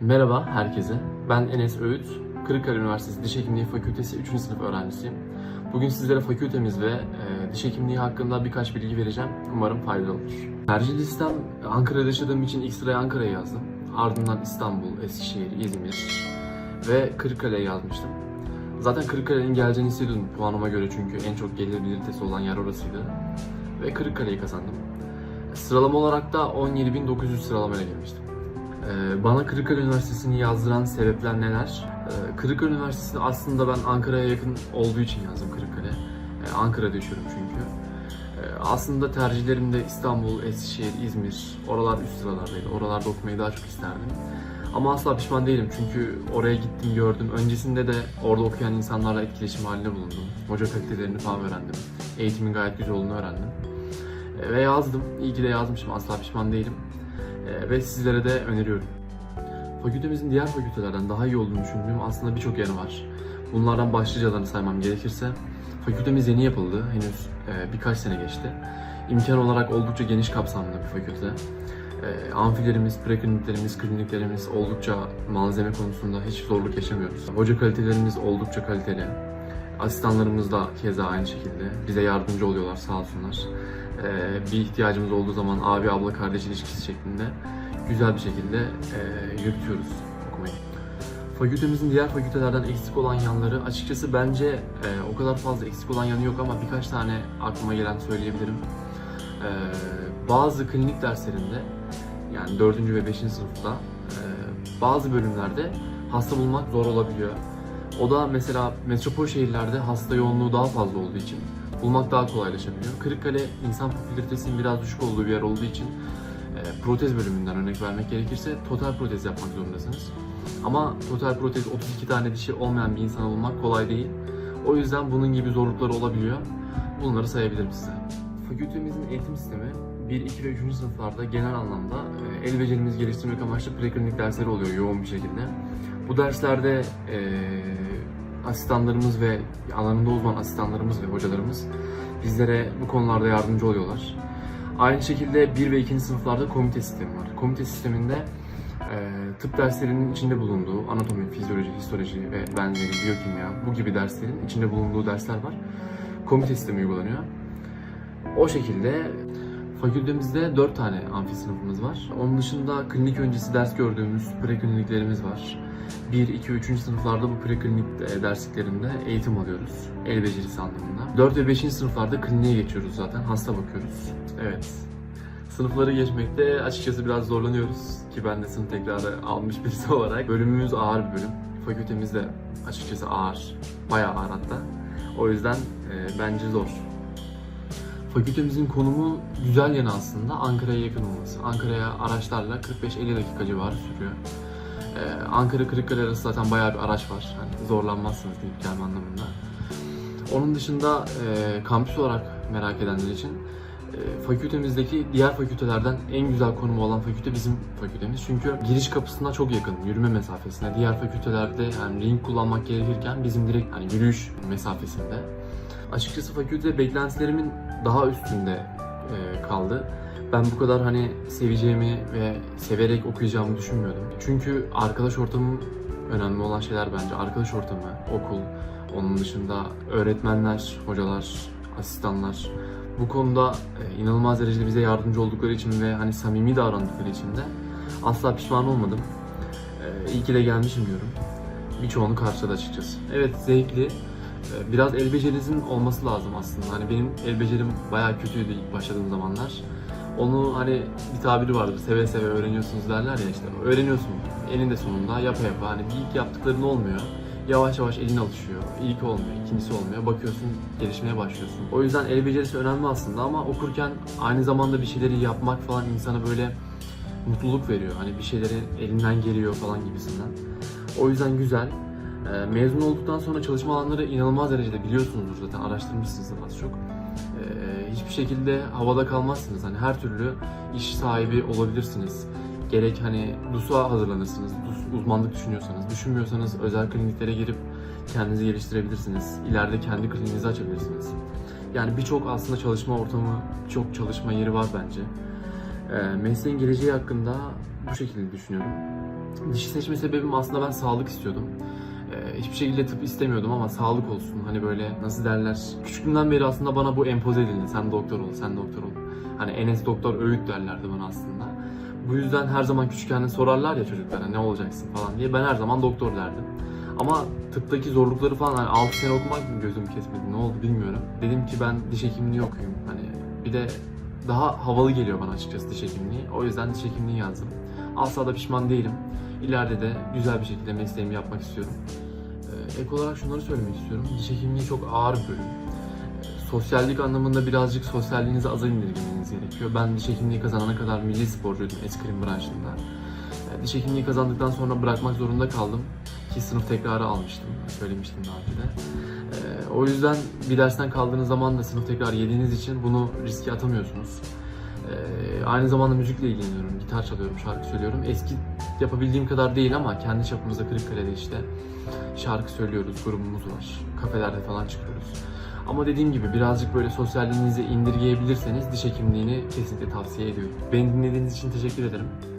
Merhaba herkese. Ben Enes Öğüt. Kırıkkale Üniversitesi Diş Hekimliği Fakültesi 3. sınıf öğrencisiyim. Bugün sizlere fakültemiz ve e, diş hekimliği hakkında birkaç bilgi vereceğim. Umarım faydalı olur. Tercih listem Ankara'da yaşadığım için ilk sıraya Ankara'ya yazdım. Ardından İstanbul, Eskişehir, İzmir ve Kırıkkale'ye yazmıştım. Zaten Kırıkkale'nin geleceğini hissediyordum puanıma göre çünkü en çok gelibilitesi olan yer orasıydı. Ve Kırıkkale'yi kazandım. Sıralama olarak da 17.900 sıralamayla gelmiştim. Ee, Bana Kırıkkale Üniversitesi'ni yazdıran sebepler neler? Ee, Kırıkkale Üniversitesi'ni aslında ben Ankara'ya yakın olduğu için yazdım Kırıkkale. Ee, Ankara'da yaşıyorum çünkü. Aslında tercihlerim de İstanbul, Eskişehir, İzmir, oralar üst sıralardaydı. Oralarda okumayı daha çok isterdim. Ama asla pişman değilim çünkü oraya gittim gördüm. Öncesinde de orada okuyan insanlarla etkileşim halinde bulundum. Hoca kalitelerini falan öğrendim. Eğitimin gayet güzel olduğunu öğrendim. Ve yazdım. İyi ki de yazmışım. Asla pişman değilim. Ee, Ve sizlere de öneriyorum. Fakültemizin diğer fakültelerden daha iyi olduğunu düşündüğüm aslında birçok yanı var. Bunlardan başlıcalarını saymam gerekirse, fakültemiz yeni yapıldı, henüz e, birkaç sene geçti. İmkan olarak oldukça geniş kapsamlı bir fakülte. E, amfilerimiz, prekliniklerimiz, kliniklerimiz oldukça malzeme konusunda hiç zorluk yaşamıyoruz. Hoca kalitelerimiz oldukça kaliteli. Asistanlarımız da keza aynı şekilde bize yardımcı oluyorlar sağ olsunlar. E, bir ihtiyacımız olduğu zaman abi abla kardeş ilişkisi şeklinde güzel bir şekilde e, yürütüyoruz okumayı. Fakültemizin diğer fakültelerden eksik olan yanları açıkçası bence e, o kadar fazla eksik olan yanı yok ama birkaç tane aklıma gelen söyleyebilirim. E, bazı klinik derslerinde yani 4. ve 5. sınıfta e, bazı bölümlerde hasta bulmak zor olabiliyor. O da mesela metropol şehirlerde hasta yoğunluğu daha fazla olduğu için bulmak daha kolaylaşabiliyor. Kırıkkale insan popülaritesinin biraz düşük olduğu bir yer olduğu için e, protez bölümünden örnek vermek gerekirse total protez yapmak zorundasınız. Ama total protez 32 tane dişi olmayan bir insana bulmak kolay değil. O yüzden bunun gibi zorlukları olabiliyor. Bunları sayabilirim size. Fakültemizin eğitim sistemi 1, 2 ve 3. sınıflarda genel anlamda e, el becerimizi geliştirmek amaçlı preklinik dersleri oluyor yoğun bir şekilde. Bu derslerde e, asistanlarımız ve alanında uzman asistanlarımız ve hocalarımız bizlere bu konularda yardımcı oluyorlar. Aynı şekilde 1 ve 2. sınıflarda komite sistemi var. Komite sisteminde e, tıp derslerinin içinde bulunduğu anatomi, fizyoloji, histoloji ve benzeri biyokimya bu gibi derslerin içinde bulunduğu dersler var. Komite sistemi uygulanıyor. O şekilde fakültemizde 4 tane amfi sınıfımız var. Onun dışında klinik öncesi ders gördüğümüz prekliniklerimiz var. 1, 2, 3. sınıflarda bu preklinik e, dersliklerinde eğitim alıyoruz. El becerisi anlamında. 4 ve 5. sınıflarda kliniğe geçiyoruz zaten. Hasta bakıyoruz. Evet. Sınıfları geçmekte açıkçası biraz zorlanıyoruz ki ben de sınıf tekrarı almış birisi olarak. Bölümümüz ağır bir bölüm. Fakültemiz de açıkçası ağır. Bayağı ağır hatta. O yüzden e, bence zor. Fakültemizin konumu güzel yanı aslında Ankara'ya yakın olması. Ankara'ya araçlarla 45-50 dakika civarı sürüyor. Ee, Ankara Kırıkkale arası zaten bayağı bir araç var. Hani zorlanmazsınız gidip gelme anlamında. Onun dışında e, kampüs olarak merak edenler için e, fakültemizdeki diğer fakültelerden en güzel konumu olan fakülte bizim fakültemiz. Çünkü giriş kapısına çok yakın, yürüme mesafesine. Diğer fakültelerde yani ring kullanmak gerekirken bizim direkt hani yürüyüş mesafesinde. Açıkçası fakülte beklentilerimin daha üstünde e, kaldı. Ben bu kadar hani seveceğimi ve severek okuyacağımı düşünmüyordum. Çünkü arkadaş ortamı önemli olan şeyler bence. Arkadaş ortamı, okul, onun dışında öğretmenler, hocalar, asistanlar. Bu konuda e, inanılmaz derecede bize yardımcı oldukları için ve hani samimi davrandıkları için de asla pişman olmadım. E, iyi ki de gelmişim diyorum. Birçoğunu karşıladı açıkçası. Evet zevkli. E, Biraz el becerinizin olması lazım aslında. Hani benim el becerim bayağı kötüydü ilk başladığım zamanlar. Onu hani bir tabiri vardır, seve seve öğreniyorsunuz derler ya işte. Öğreniyorsun elinde sonunda yapa yapa. Hani bir ilk yaptıkların olmuyor. Yavaş yavaş elin alışıyor. İlk olmuyor, ikincisi olmuyor. Bakıyorsun gelişmeye başlıyorsun. O yüzden el becerisi önemli aslında ama okurken aynı zamanda bir şeyleri yapmak falan insana böyle mutluluk veriyor. Hani bir şeyleri elinden geliyor falan gibisinden. O yüzden güzel. Ee, mezun olduktan sonra çalışma alanları inanılmaz derecede biliyorsunuzdur zaten araştırmışsınızdır az çok. Ee, hiçbir şekilde havada kalmazsınız. Hani her türlü iş sahibi olabilirsiniz. Gerek hani DUS'a hazırlanırsınız, DUS uzmanlık düşünüyorsanız, düşünmüyorsanız özel kliniklere girip kendinizi geliştirebilirsiniz. İleride kendi kliniğinizi açabilirsiniz. Yani birçok aslında çalışma ortamı, çok çalışma yeri var bence. Ee, mesleğin geleceği hakkında bu şekilde düşünüyorum. Dişi seçme sebebim aslında ben sağlık istiyordum. Ee, hiçbir şekilde tıp istemiyordum ama sağlık olsun. Hani böyle nasıl derler. Küçüklüğümden beri aslında bana bu empoze edildi. Sen doktor ol, sen doktor ol. Hani Enes doktor öğüt derlerdi bana aslında. Bu yüzden her zaman küçükken de sorarlar ya çocuklara ne olacaksın falan diye. Ben her zaman doktor derdim. Ama tıptaki zorlukları falan hani 6 sene okumak mı gözüm kesmedi ne oldu bilmiyorum. Dedim ki ben diş hekimliği okuyayım. Hani bir de daha havalı geliyor bana açıkçası diş hekimliği. O yüzden diş hekimliği yazdım. Asla da pişman değilim. İleride de güzel bir şekilde mesleğimi yapmak istiyorum. Ee, ek olarak şunları söylemek istiyorum. Diş hekimliği çok ağır bir bölüm. Ee, Sosyallik anlamında birazcık sosyalliğinizi aza indirgemeniz gerekiyor. Ben diş hekimliği kazanana kadar milli sporcuydum eskrim branşında. Diş hekimliği kazandıktan sonra bırakmak zorunda kaldım. Ki sınıf tekrarı almıştım. Söylemiştim daha önce de. Ee, O yüzden bir dersten kaldığınız zaman da sınıf tekrarı yediğiniz için bunu riske atamıyorsunuz. Ee, aynı zamanda müzikle ilgileniyorum. Gitar çalıyorum, şarkı söylüyorum. Eski yapabildiğim kadar değil ama kendi çapımızda Kırıkkale'de işte şarkı söylüyoruz, grubumuz var. Kafelerde falan çıkıyoruz. Ama dediğim gibi birazcık böyle sosyalliğinizi indirgeyebilirseniz diş hekimliğini kesinlikle tavsiye ediyorum. Beni dinlediğiniz için teşekkür ederim.